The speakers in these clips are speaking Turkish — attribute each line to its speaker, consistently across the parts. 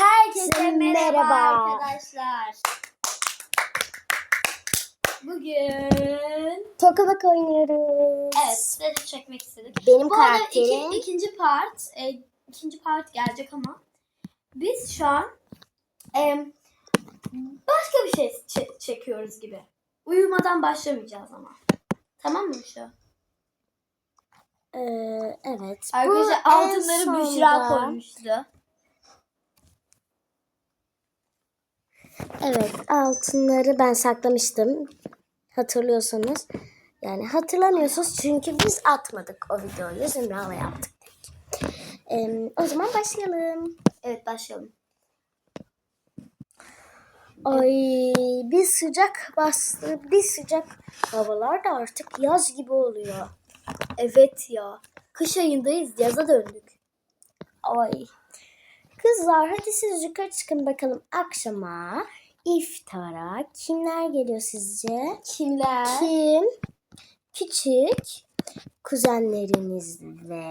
Speaker 1: Herkese merhaba,
Speaker 2: merhaba.
Speaker 1: arkadaşlar. Bugün
Speaker 2: Tokamak oynuyoruz.
Speaker 1: evet size çekmek istedik.
Speaker 2: Benim
Speaker 1: Bu arada
Speaker 2: karakterim.
Speaker 1: iki, ikinci part e, ikinci part gelecek ama biz şu an e, başka bir şey çe- çekiyoruz gibi. Uyumadan başlamayacağız ama. Tamam mı şu?
Speaker 2: Ee, evet.
Speaker 1: Arkadaşlar altınları Büşra koymuştu.
Speaker 2: Evet altınları ben saklamıştım. Hatırlıyorsanız. Yani hatırlamıyorsunuz çünkü biz atmadık o videoyu. Zümra'la yaptık. Ee, o zaman başlayalım.
Speaker 1: Evet başlayalım.
Speaker 2: Ay bir sıcak bastı. Bir sıcak havalar da artık yaz gibi oluyor.
Speaker 1: Evet ya. Kış ayındayız. Yaza döndük.
Speaker 2: Ay. Kızlar hadi siz yukarı çıkın bakalım akşama iftara kimler geliyor sizce?
Speaker 1: Kimler?
Speaker 2: Kim? Küçük kuzenlerinizle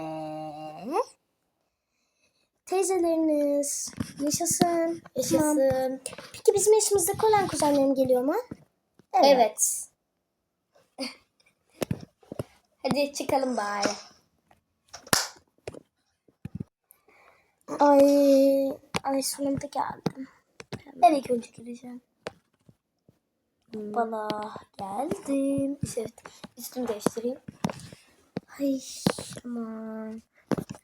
Speaker 2: teyzeleriniz. Yaşasın. Tamam.
Speaker 1: Yaşasın.
Speaker 2: Peki bizim yaşımızdaki olan kuzenlerim geliyor mu?
Speaker 1: Evet. Hadi çıkalım bari.
Speaker 2: Ay, ay sonunda geldim.
Speaker 1: Ben ilk önce gireceğim.
Speaker 2: Hmm.
Speaker 1: Bana geldim. Evet. Üstümü değiştireyim.
Speaker 2: Ay aman.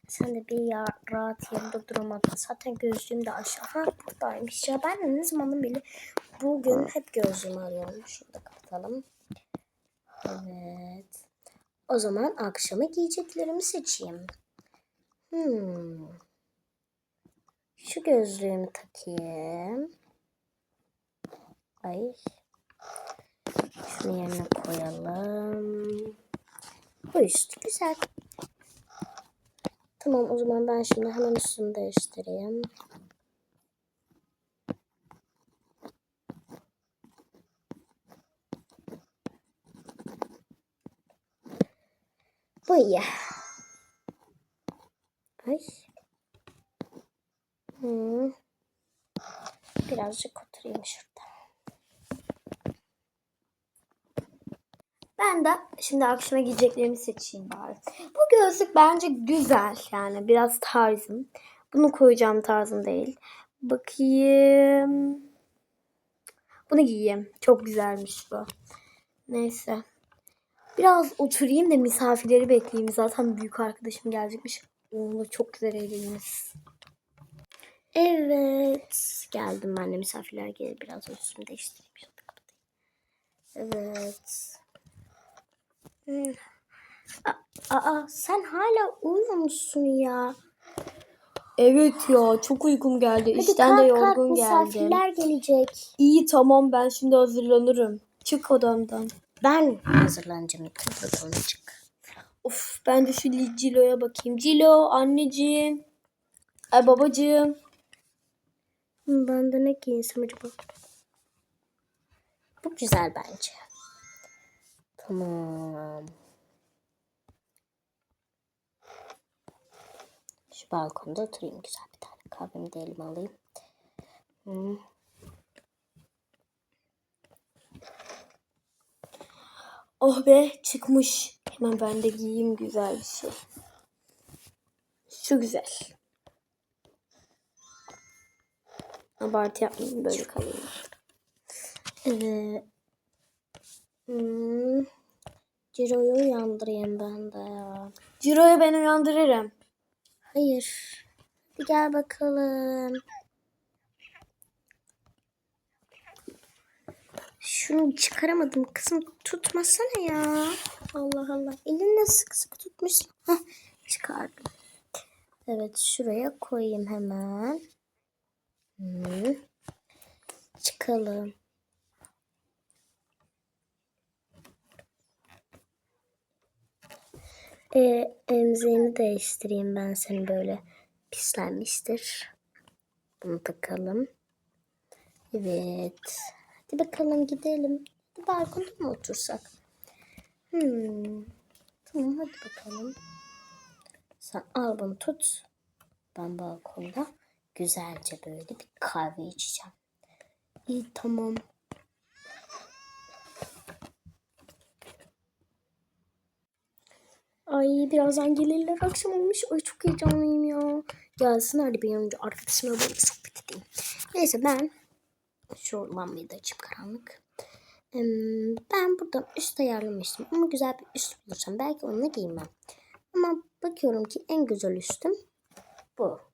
Speaker 2: Sen de bir ya, rahat yerinde duramadın. Zaten gözlüğüm de aşağı. Ha buradaymış ya. Ben de ne zamandan beri bugün hep gözlüğümü arıyorum. Şunu da kapatalım. Evet. O zaman akşama giyeceklerimi seçeyim. Hmm. Şu gözlüğümü takayım. Ay. Şunu yerine koyalım. Bu üst güzel. Tamam o zaman ben şimdi hemen üstümü değiştireyim. Bu iyi. Ay. Birazcık oturayım şurada.
Speaker 1: Ben de şimdi akşama giyeceklerimi seçeyim bari. Bu gözlük bence güzel yani biraz tarzım. Bunu koyacağım tarzım değil. Bakayım. Bunu giyeyim. Çok güzelmiş bu. Neyse. Biraz oturayım da misafirleri bekleyeyim. Zaten büyük arkadaşım gelecekmiş. Onunla çok güzel eğleniriz.
Speaker 2: Evet. Geldim ben de misafirler gelir. Biraz üstümü değiştireyim. Evet. Hmm. Aa, aa, sen hala uyuyor musun ya?
Speaker 1: Evet ya çok uykum geldi.
Speaker 2: Hadi
Speaker 1: İşten de
Speaker 2: kalk, kalk,
Speaker 1: yorgun geldim.
Speaker 2: misafirler gelecek.
Speaker 1: İyi tamam ben şimdi hazırlanırım. Çık odamdan.
Speaker 2: Ben hazırlanacağım. Bakalım çık.
Speaker 1: Of ben de şu Cilo'ya bakayım. Cilo anneciğim. Ay babacığım.
Speaker 2: Ben de ne giyinsem acaba? Bu güzel bence. Tamam. Şu balkonda oturayım güzel bir tane. Kahvemi de elime alayım. Hmm.
Speaker 1: Oh be çıkmış. Hemen ben de giyeyim güzel bir şey. Şu güzel. Abartı yapmayayım böyle kalayım.
Speaker 2: Evet. Hmm. Ciro'yu uyandırayım ben de ya.
Speaker 1: Ciro'yu ben uyandırırım.
Speaker 2: Hayır. Hadi gel bakalım. Şunu çıkaramadım. Kızım tutmasana ya. Allah Allah. Elinle sık sık tutmuşsun. Hah, çıkardım. Evet şuraya koyayım hemen. Hı. Çıkalım. E, emziğini değiştireyim ben seni böyle pislenmiştir. Bunu takalım. Evet. Hadi bakalım gidelim. Hadi balkonda mı otursak? Hmm. Tamam hadi bakalım. Sen al bunu tut. Ben balkonda güzelce böyle bir kahve içeceğim. İyi tamam. Ay birazdan gelirler akşam olmuş. Ay çok heyecanlıyım ya. Gelsin hadi bir önce arkadaşımla böyle sohbet edeyim. Neyse ben şu lambayı da açayım karanlık. Ben burada üst ayarlamıştım ama güzel bir üst bulursam belki onunla giymem. Ama bakıyorum ki en güzel üstüm bu.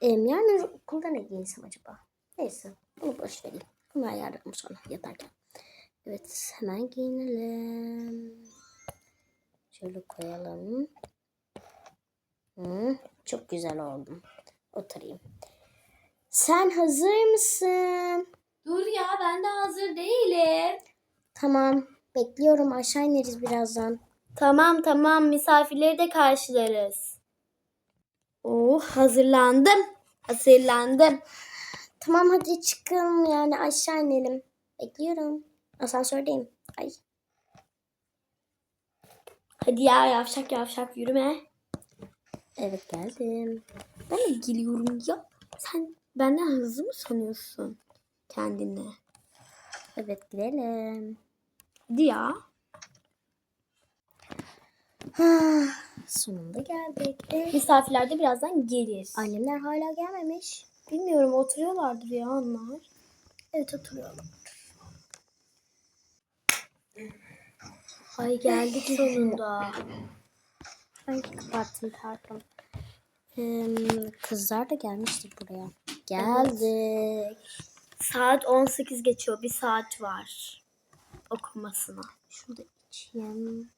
Speaker 2: Em, yarın okulda ne giyinsem acaba? Neyse bunu boş vereyim. Bunu ayarlarım sonra yatarken. Evet hemen giyinelim. Şöyle koyalım. Hı, çok güzel oldum. Oturayım. Sen hazır mısın?
Speaker 1: Dur ya ben de hazır değilim.
Speaker 2: Tamam. Bekliyorum. Aşağı ineriz birazdan.
Speaker 1: Tamam tamam misafirleri de karşılarız. Oh hazırlandım. Hazırlandım.
Speaker 2: Tamam hadi çıkalım yani aşağı inelim. Bekliyorum. Asansördeyim. Ay.
Speaker 1: Hadi ya yavşak yavşak yürüme.
Speaker 2: Evet geldim.
Speaker 1: Ben de geliyorum ya. Sen benden hızlı mı sanıyorsun kendini?
Speaker 2: Evet gidelim.
Speaker 1: Hadi ya.
Speaker 2: Sonunda geldik. Eh,
Speaker 1: Misafirler de birazdan gelir.
Speaker 2: Annemler hala gelmemiş.
Speaker 1: Bilmiyorum oturuyorlardır ya onlar.
Speaker 2: Evet oturuyorlar.
Speaker 1: Ay geldik sonunda.
Speaker 2: Ay kapattım pardon. Hmm, kızlar da gelmiştir buraya. Geldik.
Speaker 1: Saat 18 geçiyor. Bir saat var okumasına.
Speaker 2: Şurada içeyim.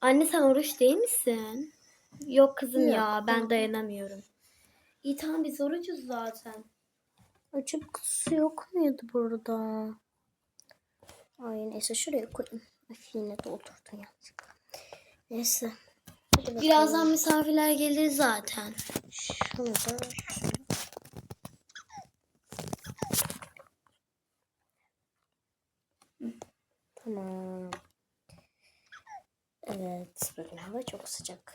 Speaker 1: Anne sen oruç değil misin? Yok kızım
Speaker 2: Yok,
Speaker 1: ya ben
Speaker 2: yok.
Speaker 1: dayanamıyorum. İyi tamam biz orucuz zaten.
Speaker 2: Açıp kutusu yok muydu burada? Ay neyse şuraya koyayım. Ay, yine doldurdun yanlışlıkla. Neyse. Hadi bakalım.
Speaker 1: Birazdan misafirler gelir zaten.
Speaker 2: Şunu da Tamam. Evet, bugün hava çok sıcak.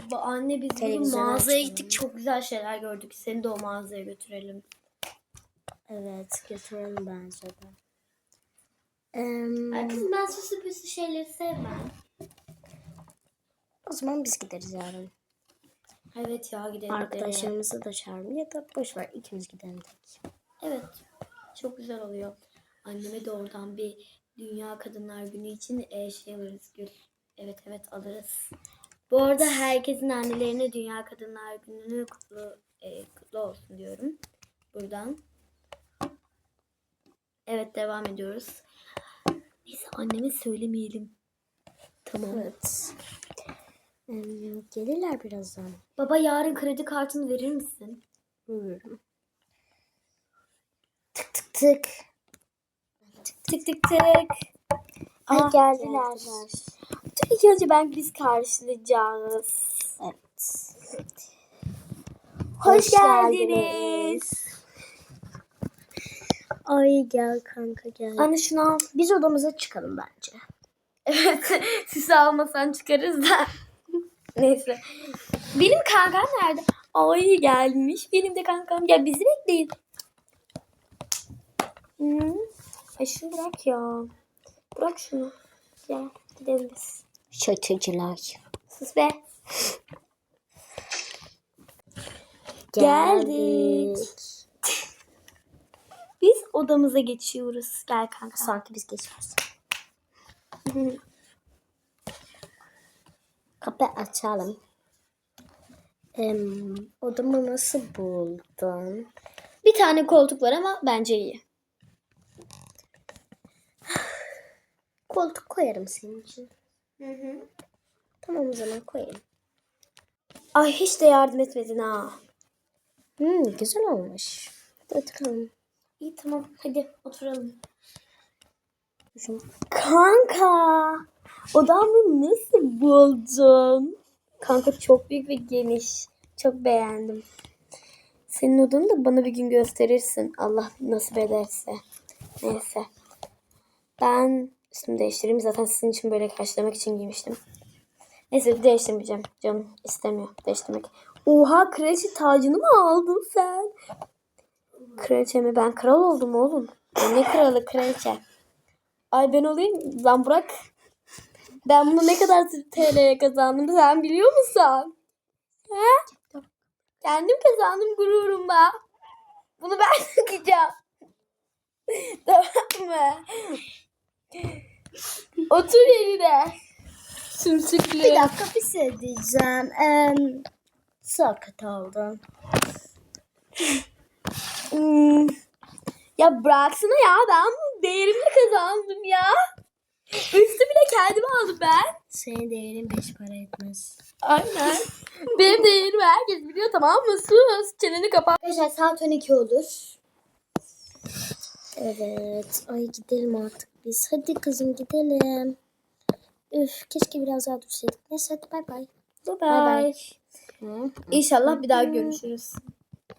Speaker 1: Ba- Anne biz bugün
Speaker 2: Televizyon
Speaker 1: mağazaya gittik. Çok güzel şeyler gördük. Seni de o mağazaya götürelim.
Speaker 2: Evet, götürelim bence de. Em,
Speaker 1: Ay kızım ben süslü püslü şeyleri sevmem.
Speaker 2: o zaman biz gideriz yarın.
Speaker 1: Evet ya gidelim. gidelim.
Speaker 2: Arkadaşlarımızı da çağıralım ya da boş ver ikimiz gidelim tek.
Speaker 1: Evet. Çok güzel oluyor. Anneme de oradan bir Dünya Kadınlar Günü için e, şey alırız gül. Evet evet alırız. Bu arada herkesin annelerine Dünya Kadınlar Günü'nü kutlu, e, kutlu olsun diyorum. Buradan. Evet devam ediyoruz. Neyse anneme söylemeyelim. Tamam.
Speaker 2: Evet. Em, gelirler birazdan.
Speaker 1: Baba yarın kredi kartını verir misin?
Speaker 2: Buyurun. Tık tık tık.
Speaker 1: Tık tık tık.
Speaker 2: Ay
Speaker 1: Ah,
Speaker 2: geldiler.
Speaker 1: Dur ilk önce ben biz karşılayacağız.
Speaker 2: Evet.
Speaker 1: Hoş,
Speaker 2: Hoş
Speaker 1: geldiniz.
Speaker 2: geldiniz. Ay gel kanka gel.
Speaker 1: Anne şunu al.
Speaker 2: Biz odamıza çıkalım bence.
Speaker 1: Evet. Sisi almasan çıkarız da. Neyse. Benim kankam nerede? Ay gelmiş. Benim de kankam. Ya bizi bekleyin. Hı. Ay şunu bırak ya. Bırak şunu. Gel gidelim biz.
Speaker 2: Çatıcılar.
Speaker 1: Sus be. Geldik. Biz odamıza geçiyoruz. Gel kanka.
Speaker 2: Sanki biz geçmez. Kapı açalım. Em, odamı nasıl buldun?
Speaker 1: Bir tane koltuk var ama bence iyi.
Speaker 2: Koltuk koyarım senin için. Tamam o zaman koyayım.
Speaker 1: Ay hiç de yardım etmedin ha.
Speaker 2: Hmm, güzel olmuş. Hadi oturalım.
Speaker 1: İyi tamam hadi oturalım. Kanka odamı nasıl buldun? Kanka çok büyük ve geniş. Çok beğendim. Senin odanı da bana bir gün gösterirsin. Allah nasip ederse. Neyse. Ben üstümü değiştireyim. Zaten sizin için böyle karşılamak için giymiştim. Neyse değiştirmeyeceğim. Canım istemiyor değiştirmek. Oha kraliçe tacını mı aldın sen? Kraliçe mi? Ben kral oldum oğlum. Ben ne kralı kraliçe? Ay ben olayım. Lan bırak. Ben bunu ne kadar TL'ye kazandım sen biliyor musun? He? Kendim kazandım gururumla. Bunu ben takacağım. tamam mı? Otur yerine. Sümsüklü.
Speaker 2: Bir dakika bir şey diyeceğim. Ee, sakat oldun.
Speaker 1: Hmm. Ya bıraksana ya ben bu değerimle kazandım ya. Üstü bile kendim aldım ben.
Speaker 2: Senin değerin beş para etmez.
Speaker 1: Aynen. Benim değerimi herkes biliyor tamam mı? Sus. Çeneni kapat.
Speaker 2: Arkadaşlar saat 12 olur. Evet. Ay gidelim artık biz. Hadi kızım gidelim. Üf keşke biraz daha dursaydık. Neyse hadi bay bay.
Speaker 1: Bye
Speaker 2: Bay bay.
Speaker 1: bye. İnşallah bir daha görüşürüz.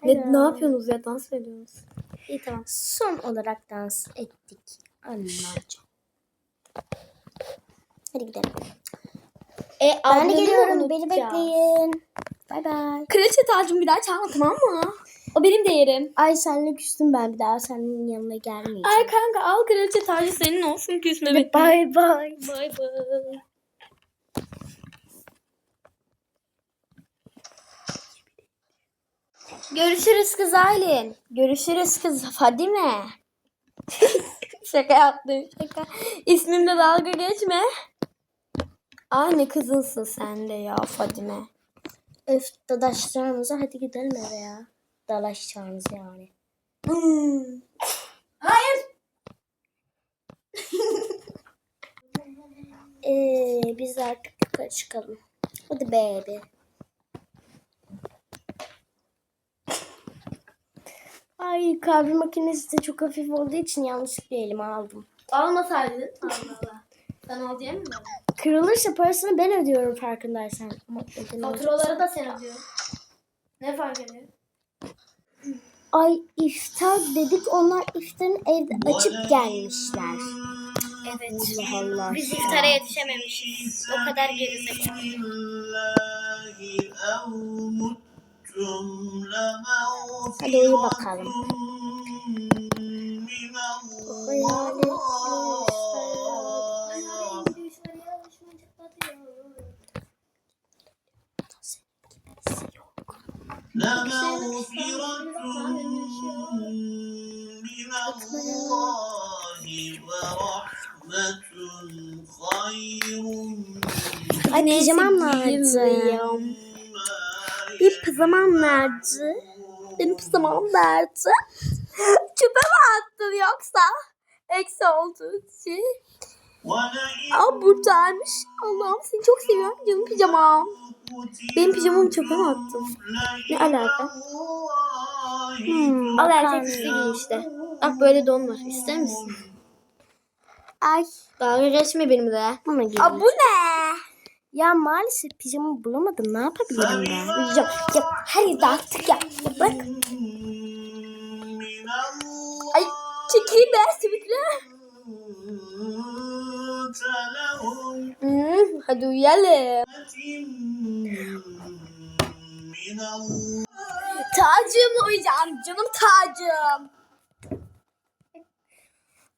Speaker 1: Ne, ne yapıyorsunuz ya? Dans mı ediyorsunuz? İyi tamam.
Speaker 2: Son olarak dans ettik. Anlayacağım. Hadi gidelim.
Speaker 1: E,
Speaker 2: Ben de geliyorum. Beni bekleyin. Bay bay.
Speaker 1: Kraliçe tacımı bir daha çalma tamam mı? O benim değerim.
Speaker 2: Ay senle küstüm ben bir daha senin yanına gelmeyeceğim.
Speaker 1: Ay kanka al kraliçe tacı senin olsun küsme bekle.
Speaker 2: Bay bay.
Speaker 1: Bay bay. Görüşürüz kız Aylin. Görüşürüz kız Fadime. şaka yaptım şaka. İsmimle dalga geçme. Aynı kızınsın sen de ya Fadime.
Speaker 2: Öf dadaşacağınıza hadi gidelim eve ya. Dalaşacağınız yani.
Speaker 1: Hmm. Hayır.
Speaker 2: Ee, biz artık yukarı çıkalım. Hadi baby. Ay kahve makinesi de çok hafif olduğu için yanlışlıkla elime aldım.
Speaker 1: Almasaydın. Allah Allah. Sen al diye mi verdin?
Speaker 2: Kırılırsa parasını ben ödüyorum farkındaysan. Ama.
Speaker 1: Faturaları da sen ödüyorsun. Ne fark ediyor?
Speaker 2: Ay iftar dedik onlar iftarın evde açıp gelmişler.
Speaker 1: Evet.
Speaker 2: Allah Allah.
Speaker 1: Biz iftara yetişememişiz. O kadar gerizekalı.
Speaker 2: Hadi uyu bakalım. Hayaletli
Speaker 3: لمغفرة من الله ورحمة خير
Speaker 2: Ay pijamam
Speaker 1: Neyse,
Speaker 2: vardı.
Speaker 1: giyeyim. Bir pijamam nerede? Benim pijamam nerede? Çöpe mi attın yoksa? Eksi oldu şey. Aa buradaymış. Allah'ım seni çok seviyorum canım pijamam. Benim pijamamı çöpe mi attın? Ne alaka?
Speaker 2: Hmm,
Speaker 1: Al erkek üstü giy işte. Bak böyle don var. İster misin? Ay. Dalga geçme benimle.
Speaker 2: Bana gelin.
Speaker 1: Aa bu ne?
Speaker 2: Ya maalesef pijamamı bulamadım. Ne yapabilirim ben?
Speaker 1: Uyuyacağım. Ya her yerde artık ya. ya bırak. Ay çekeyim be simitli. Hmm, hadi uyuyalım. Tacımla uyuyacağım canım tacım.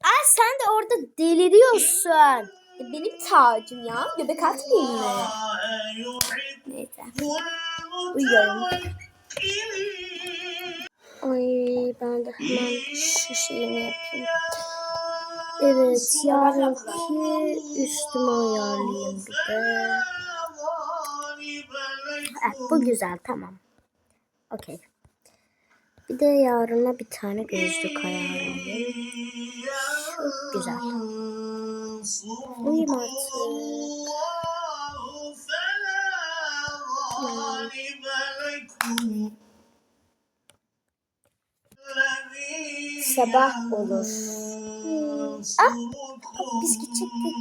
Speaker 2: Ay sen de orada deliriyorsun.
Speaker 1: E, benim tacım ya. Göbek atmayayım mı? Neyse. Uyuyorum.
Speaker 2: Ay ben de hemen şu şeyini yapayım. Evet yarınki üstüme ayarlayayım bir de. Evet, bu güzel tamam. Okey. Bir de yarına bir tane gözlük ayarlayayım. Çok güzel. Uyum artık. Sabah olur. Hmm. Ah, biz gidecektik.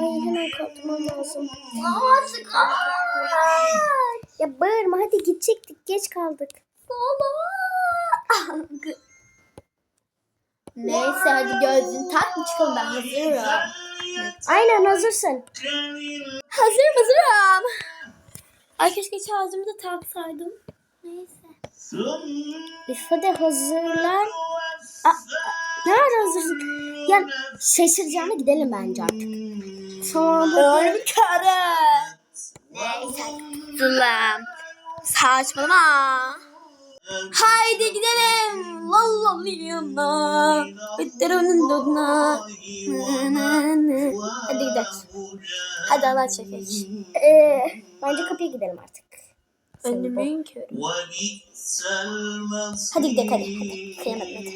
Speaker 2: Ay hemen kalkmam lazım. Ya bağırma hadi gidecektik geç kaldık.
Speaker 1: Neyse hadi gözlüğünü tak mı çıkalım ben hazırım.
Speaker 2: Aynen hazırsın.
Speaker 1: Hazırım hazırım. Ay keşke şarjımı da taksaydım. Neyse.
Speaker 2: İfade hazırlan. Ne ara hazırlık? Ya şaşıracağına gidelim bence artık. Sonra
Speaker 1: Ölüm karı. Neyse. Zulüm. Saçmalama. Haydi gidelim. Vallahi yanına. Bitlerin doduna. Hadi gidelim. Hadi Allah çekeç.
Speaker 2: Ee, bence kapıya gidelim artık.
Speaker 1: Önümün körü.
Speaker 2: Hadi gidelim hadi. hadi. Kıyamadım hadi.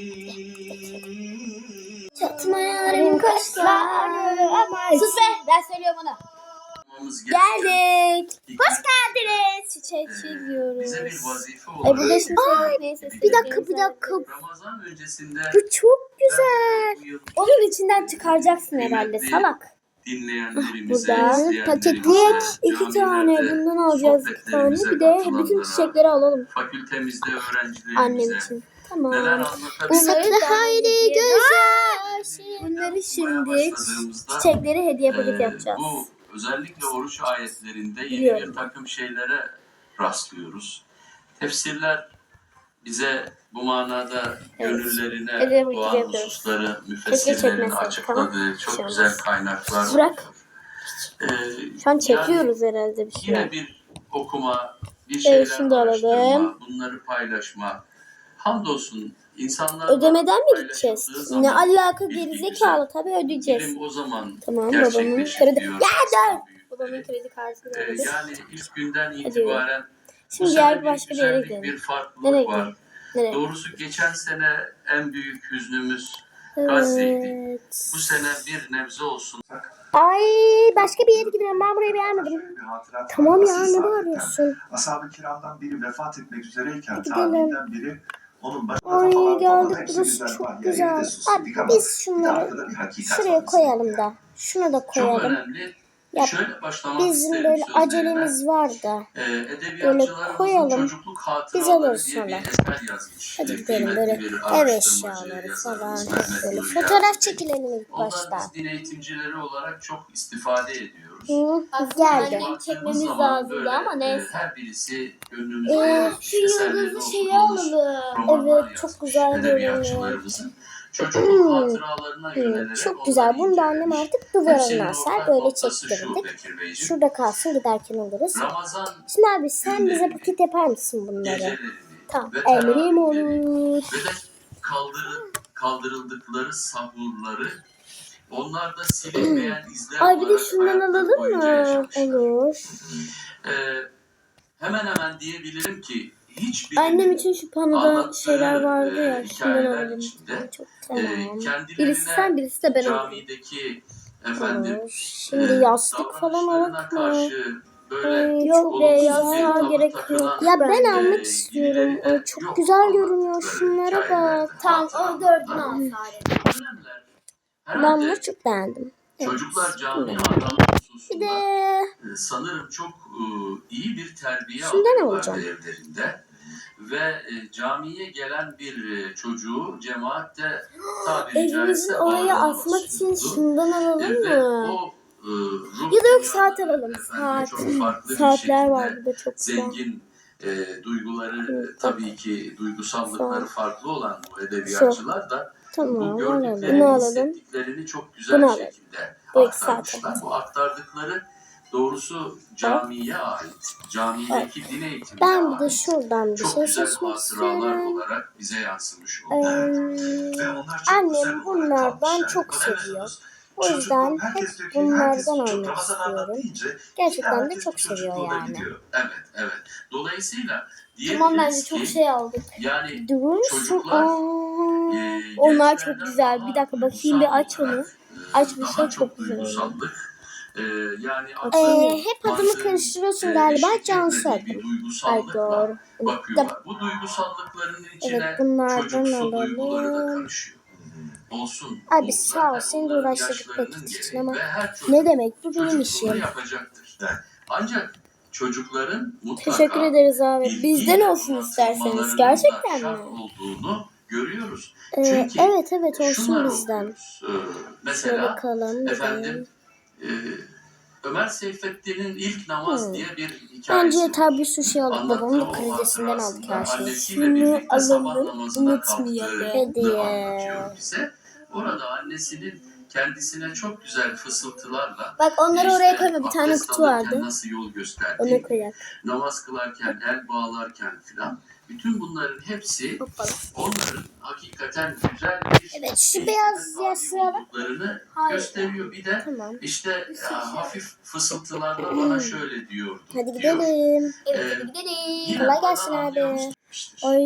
Speaker 1: Çatma yarim kaşları ama. Sus be ben söylüyorum onu.
Speaker 3: Geldik.
Speaker 1: Hoş geldiniz. Çiçekçi diyoruz.
Speaker 3: Bize bir vazife
Speaker 1: E
Speaker 3: olarak
Speaker 1: burada şimdi neyse.
Speaker 2: Bir dakika bir dakika.
Speaker 3: Ramazan öncesinde
Speaker 2: Bu çok güzel.
Speaker 3: bu
Speaker 1: Onun içinden çıkaracaksın herhalde salak.
Speaker 3: Dinleyenlerimize,
Speaker 1: Burada
Speaker 3: izleyenlerimize,
Speaker 1: paketleyek iki tane bundan alacağız iki tane. Bir de bütün çiçekleri alalım
Speaker 3: Fakültemizde öğrencilerimize
Speaker 1: annem için. Tamam. Bunları haydi güzel. Bunları şimdi çiçekleri hediye
Speaker 3: Ee,
Speaker 1: paketi yapacağız.
Speaker 3: Bu özellikle oruç ayetlerinde yeni bir takım şeylere rastlıyoruz. Tefsirler bize bu manada gönüllerine
Speaker 1: paketi
Speaker 3: doğan hususları müfessirlerin açıkladığı
Speaker 1: tamam.
Speaker 3: çok
Speaker 1: Şey
Speaker 3: güzel kaynaklar
Speaker 1: Bırak.
Speaker 3: Ee,
Speaker 1: Şu an
Speaker 3: yani
Speaker 1: çekiyoruz herhalde bir şey.
Speaker 3: Yine bir okuma, bir şeyler
Speaker 1: Evet, da
Speaker 3: araştırma,
Speaker 1: alalım.
Speaker 3: bunları paylaşma. Hamdolsun insanlar
Speaker 1: Ödemeden mi gideceğiz? Ne alaka gerizekalı tabii ödeyeceğiz.
Speaker 3: İlim o zaman
Speaker 1: Tamam, babamın kredi-. Ya!
Speaker 3: Büyükleri.
Speaker 1: Babamın kredi kartını
Speaker 3: Ee, yani ilk günden itibaren bu
Speaker 1: Şimdi diğer başka bir yere gidelim.
Speaker 3: Bir farklılık
Speaker 1: Nereye
Speaker 3: var.
Speaker 1: gidelim? Nereye?
Speaker 3: Doğrusu geçen sene en büyük hüznümüz Gazze'ydi.
Speaker 1: Evet.
Speaker 3: Bu sene bir nebze olsun.
Speaker 2: Ay başka bir yere gidelim. Ben burayı beğenmedim. Tamam ya ne bağırıyorsun?
Speaker 4: Ashab-ı kiramdan biri vefat etmek üzereyken tabiinden biri onun başına
Speaker 2: Ay geldik burası çok güzel. Abi biz şunları şuraya koyalım da. Şunu da
Speaker 3: Çok
Speaker 2: koyalım.
Speaker 3: önemli.
Speaker 2: Ya,
Speaker 3: Şöyle başlamak
Speaker 2: Bizim
Speaker 3: isterim
Speaker 2: böyle acelemiz var da.
Speaker 3: Ee, edebiyatçılarımızın
Speaker 2: koyalım.
Speaker 3: çocukluk
Speaker 2: Biz
Speaker 3: hatıraları
Speaker 2: alırız sonra.
Speaker 3: eser yazmış.
Speaker 2: Hadi gidelim böyle ev eşyaları falan. Böyle fotoğraf çekilelim ilk
Speaker 3: Ondan
Speaker 2: başta.
Speaker 3: biz din eğitimcileri olarak çok istifade ediyoruz.
Speaker 2: Hı,
Speaker 1: Aslında
Speaker 2: geldi.
Speaker 3: Baktığımız
Speaker 1: çekmemiz lazımdı
Speaker 3: böyle,
Speaker 1: ama
Speaker 3: e,
Speaker 1: neyse.
Speaker 3: Her birisi gönlümüzde
Speaker 2: Ee,
Speaker 1: Şu yıldızlı şeyi alalım.
Speaker 2: Evet, çok güzel görünüyor.
Speaker 3: Çocukluk hatıralarına yönelerek
Speaker 2: çok güzel. Bunu da annem artık duvarına asar. Böyle çektirdik. Şurada kalsın giderken alırız.
Speaker 3: Ramazan
Speaker 2: Şimdi abi sen bize paket yapar mısın bunları?
Speaker 1: Tamam,
Speaker 2: Emrim olur.
Speaker 3: ve de kaldırı, kaldırıldıkları sahurları onlarda silinmeyen izler
Speaker 1: Ay bir de şundan alalım mı?
Speaker 2: Olur.
Speaker 3: Ee, hemen hemen diyebilirim ki hiçbir
Speaker 1: Annem için şu panoda şeyler vardı ya.
Speaker 3: e,
Speaker 1: Şundan
Speaker 3: içinde,
Speaker 2: Çok
Speaker 3: e,
Speaker 2: tamam.
Speaker 1: Birisi sen birisi de ben alayım.
Speaker 3: camideki efendim.
Speaker 2: Şimdi
Speaker 3: e,
Speaker 2: yastık falan alak mı?
Speaker 3: böyle
Speaker 1: Yok be
Speaker 3: olumsuz
Speaker 1: ya
Speaker 3: bir
Speaker 1: sağ
Speaker 3: tavır
Speaker 1: gerek yok.
Speaker 2: Ya ben almak
Speaker 3: e,
Speaker 2: istiyorum. çok güzel görünüyor. Şunlara bak.
Speaker 1: Tamam o dördünü al sadece.
Speaker 2: Ben bunu çok beğendim. Evet.
Speaker 3: Çocuklar cami
Speaker 2: Bir
Speaker 3: hususunda
Speaker 2: de
Speaker 3: e, sanırım çok e, iyi bir terbiye
Speaker 2: Şundan
Speaker 3: alıyorlar evlerinde. Ve e, camiye gelen bir çocuğu cemaatte tabiri
Speaker 1: Evimizin
Speaker 3: caizse
Speaker 1: oraya asmak için şundan alalım mı?
Speaker 3: o, e,
Speaker 1: Ya da yok saat alalım. Saat. Saatler var burada çok güzel.
Speaker 3: Zengin e, duyguları
Speaker 1: Evet,
Speaker 3: tabii ki duygusallıkları
Speaker 1: Saat.
Speaker 3: farklı olan bu edebiyatçılar da
Speaker 2: tamam alalım.
Speaker 3: gördüklerini,
Speaker 1: Bunu alalım.
Speaker 3: hissettiklerini çok güzel
Speaker 1: Bunu alalım.
Speaker 3: şekilde
Speaker 1: Bu ikisi
Speaker 3: aktarmışlar. Bu aktardıkları doğrusu camiye ait, camideki din eğitimine
Speaker 2: Ben bir de şuradan bir
Speaker 3: çok
Speaker 2: şey
Speaker 3: güzel hatıralar olarak bize yansımış
Speaker 2: Ee,
Speaker 3: oldu.
Speaker 4: Ve onlar çok
Speaker 2: Annem bunlardan çok seviyor. O yüzden hep bunlardan
Speaker 4: anlat
Speaker 2: istiyorum. Gerçekten de çok seviyor yani.
Speaker 4: gidiyor.
Speaker 3: Evet, evet. Dolayısıyla
Speaker 1: Tamam bence çok
Speaker 3: ki
Speaker 1: şey aldık.
Speaker 3: yani
Speaker 2: Durur musun? Aa.
Speaker 3: e,
Speaker 1: Onlar çok güzel. Bir dakika bakayım bir aç onu.
Speaker 3: e,
Speaker 1: Aç bir şey çok güzel.
Speaker 3: duygusallık. E, yani
Speaker 2: Ee, hep adımı
Speaker 3: mantığın,
Speaker 2: karıştırıyorsun
Speaker 3: e,
Speaker 2: galiba. Cansu adım.
Speaker 1: Ay doğru.
Speaker 3: bakıyorlar. Bu duygusallıkların içine
Speaker 2: Evet, bunlardan
Speaker 3: çocuksu duyguları da
Speaker 2: alalım.
Speaker 3: karışıyor. Olsun.
Speaker 2: Abi sağ ol, seni de uğraştırdık vakit için ama Ne demek? Bu benim işim.
Speaker 3: Ancak çocukların mutlaka
Speaker 1: Teşekkür ederiz abi. Bizden olsun isterseniz. Gerçekten mi?
Speaker 3: olduğunu görüyoruz.
Speaker 2: Ee,
Speaker 3: Çünkü
Speaker 2: evet evet olsun bizden.
Speaker 3: Ee,
Speaker 2: Şöyle
Speaker 3: mesela
Speaker 2: bakalım.
Speaker 3: efendim e, Ömer Seyfettin'in ilk namaz
Speaker 2: Hmm.
Speaker 3: diye bir hikayesi
Speaker 2: Bence
Speaker 3: var.
Speaker 2: yeter bir sürü şey.
Speaker 3: Anlattığı
Speaker 2: Babamın
Speaker 3: o
Speaker 2: kredisinden aldık
Speaker 3: hatırasında
Speaker 2: her şeyi.
Speaker 3: Annesiyle
Speaker 1: Şunu
Speaker 3: birlikte sabah
Speaker 1: alalım,
Speaker 3: namazına
Speaker 1: unutmayalım.
Speaker 3: kalktığını
Speaker 2: Hediye.
Speaker 3: anlatıyor bize. Orada annesinin kendisine çok güzel fısıltılarla
Speaker 1: Bak onları oraya koyma. Bir tane kutu vardı.
Speaker 3: Nasıl yol
Speaker 1: Onu
Speaker 3: gösterdiği,
Speaker 1: koyak.
Speaker 3: namaz kılarken, el bağlarken filan. Bütün bunların hepsi
Speaker 1: Hoppala.
Speaker 3: onların hakikaten güzel bir
Speaker 2: Evet, şu beyaz
Speaker 3: tabi
Speaker 2: yazıya bak.
Speaker 3: olduklarını
Speaker 1: Hayır.
Speaker 3: gösteriyor. Bir de
Speaker 2: Tamam.
Speaker 3: işte ya, hafif fısıltılarla bana şöyle diyordu.
Speaker 2: Hadi
Speaker 3: diyor.
Speaker 2: gidelim.
Speaker 1: Evet
Speaker 3: Ee,
Speaker 1: hadi gidelim.
Speaker 3: Yine
Speaker 2: Kolay
Speaker 3: bana
Speaker 2: gelsin abi.
Speaker 3: anlıyormuştur.
Speaker 2: Ay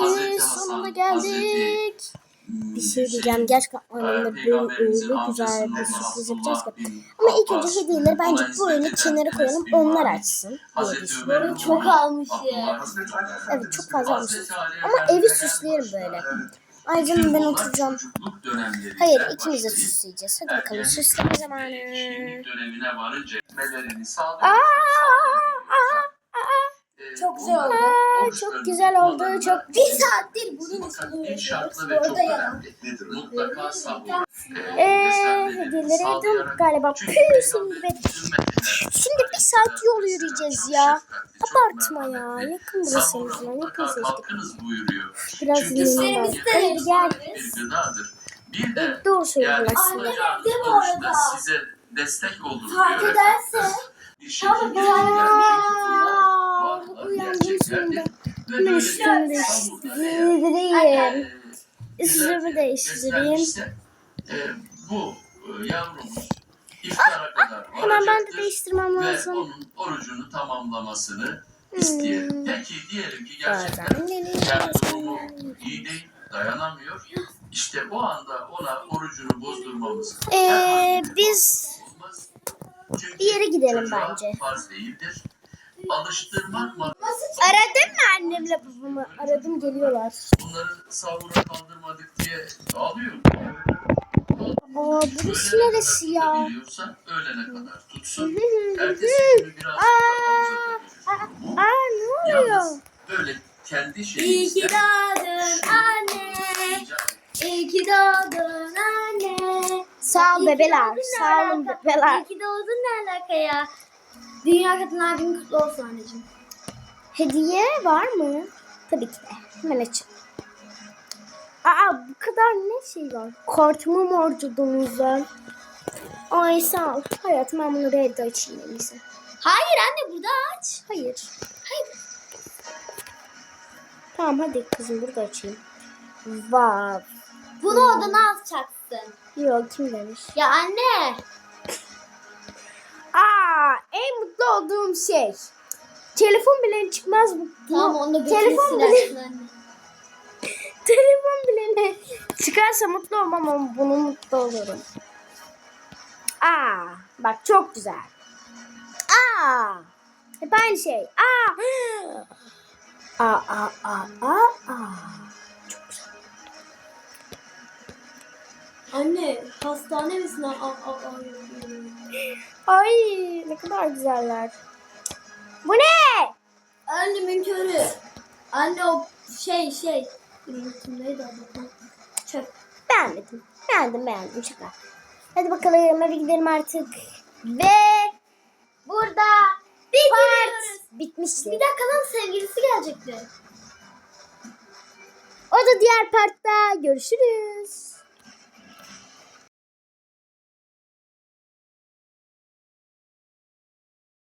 Speaker 3: Hazreti Hasan,
Speaker 2: sonunda
Speaker 3: Hazreti,
Speaker 2: geldik.
Speaker 3: Hmm,
Speaker 2: Bir şey diyeceğim. Gerçekten annemle
Speaker 3: Peygamberimizin
Speaker 2: öyle güzel bir sürpriz yapacağız ki. Ama ilk önce hediyeleri bence bu oyunu
Speaker 3: eden
Speaker 2: koyalım. Onlar açsın. diye düşünüyorum.
Speaker 1: Çok
Speaker 3: oğlu
Speaker 1: almış ya.
Speaker 3: Abdullah
Speaker 4: Hazreti Ali
Speaker 2: Evet çok fazla almışız. Ama evi süsleyelim böyle. Ayrıca ben oturacağım. Hayır ikimiz de süsleyeceğiz. Hadi bakalım süsleme zamanı. Aa,
Speaker 1: güzel oldu.
Speaker 3: tutmalarına
Speaker 2: Çok
Speaker 1: Bir saattir bunun
Speaker 3: ilk şartlı ve çok önemli.
Speaker 4: Nedir?
Speaker 3: Mutlaka sahur.
Speaker 2: Eee hediyeleri yedim galiba. Püh şimdi be. Şimdi bir saat yol yürüyeceğiz ya. Abartma ya. Yakın burası en azından. Yakın seçtik. Biraz dinleyelim.
Speaker 3: sahur
Speaker 2: Hayır gel.
Speaker 3: de
Speaker 2: Evet, doğru
Speaker 3: sunacağınız
Speaker 1: değil mi
Speaker 3: oruçta
Speaker 1: orada?
Speaker 3: size destek olur
Speaker 1: Fark ederse-
Speaker 3: okutulan
Speaker 2: uyandım
Speaker 3: gerçeklerdir. Ve
Speaker 2: üstümü değiştireyim. Üstümü değiştireyim.
Speaker 3: beslenmişse, e, bu e, yavrumuz iftara kadar
Speaker 2: Hemen ben de değiştirmem
Speaker 3: ve
Speaker 2: lazım.
Speaker 3: onun orucunu tamamlamasını isteyelim. Peki diyelim ki gerçekten yani durumu iyi değil, dayanamıyor. İşte bu anda ona orucunu bozdurmamız
Speaker 2: Ee, biz bir yere gidelim bence.
Speaker 3: Farz değildir. Alıştırmak mı?
Speaker 2: Aradın mı annemle babamı? Aradım geliyorlar.
Speaker 3: Bunları sahura kaldırmadık diye ağlıyor.
Speaker 2: Aa burası neresi ya?
Speaker 3: Öğlene kadar tutsun. Ertesi günü biraz daha
Speaker 2: Aa ne oluyor?
Speaker 3: yalnız böyle kendi
Speaker 1: İyi ki
Speaker 3: şeyimizden
Speaker 1: doğdun anne. İyi ki doğdun anne.
Speaker 2: Sağ ol bebeler. Sağ olun bebeler.
Speaker 1: İyi ki doğdun ne alaka ya? Dünya Kadınlar Günü kutlu olsun anneciğim.
Speaker 2: Hediye var mı? Tabii ki de. Hemen açayım. Aa bu kadar ne şey var? Kartımı mı harcadın güzel? Ay sağ ol. Hayatım ben bunları evde açayım en iyisi.
Speaker 1: Hayır anne burada aç.
Speaker 2: Hayır. Hayır. Tamam hadi kızım burada açayım. Vav.
Speaker 1: Bunu odana atacaksın.
Speaker 2: Yok kim demiş?
Speaker 1: Ya anne.
Speaker 2: En mutlu olduğum şey. Telefon bile çıkmaz bu.
Speaker 1: Tamam onu da
Speaker 2: Telefon
Speaker 1: anne.
Speaker 2: Telefon bile ne? Çıkarsa mutlu olmam ama bunu mutlu olurum. Aa, bak çok güzel. Aa, hep aynı şey. Aa, aa, aa, aa, aa, aa.
Speaker 1: Anne hastane misin? Aa.
Speaker 2: Ay, ne kadar güzeller. Bu ne?
Speaker 1: Annemin körü. Anne o şey şey. Neydi adı? Çöp.
Speaker 2: Beğenmedim. Beğendim, beğendim. Şaka. Hadi bakalım eve gidelim artık. Ve burada part bitmiştir.
Speaker 1: Bir dakika lan sevgilisi gelecekti.
Speaker 2: O da diğer partta görüşürüz.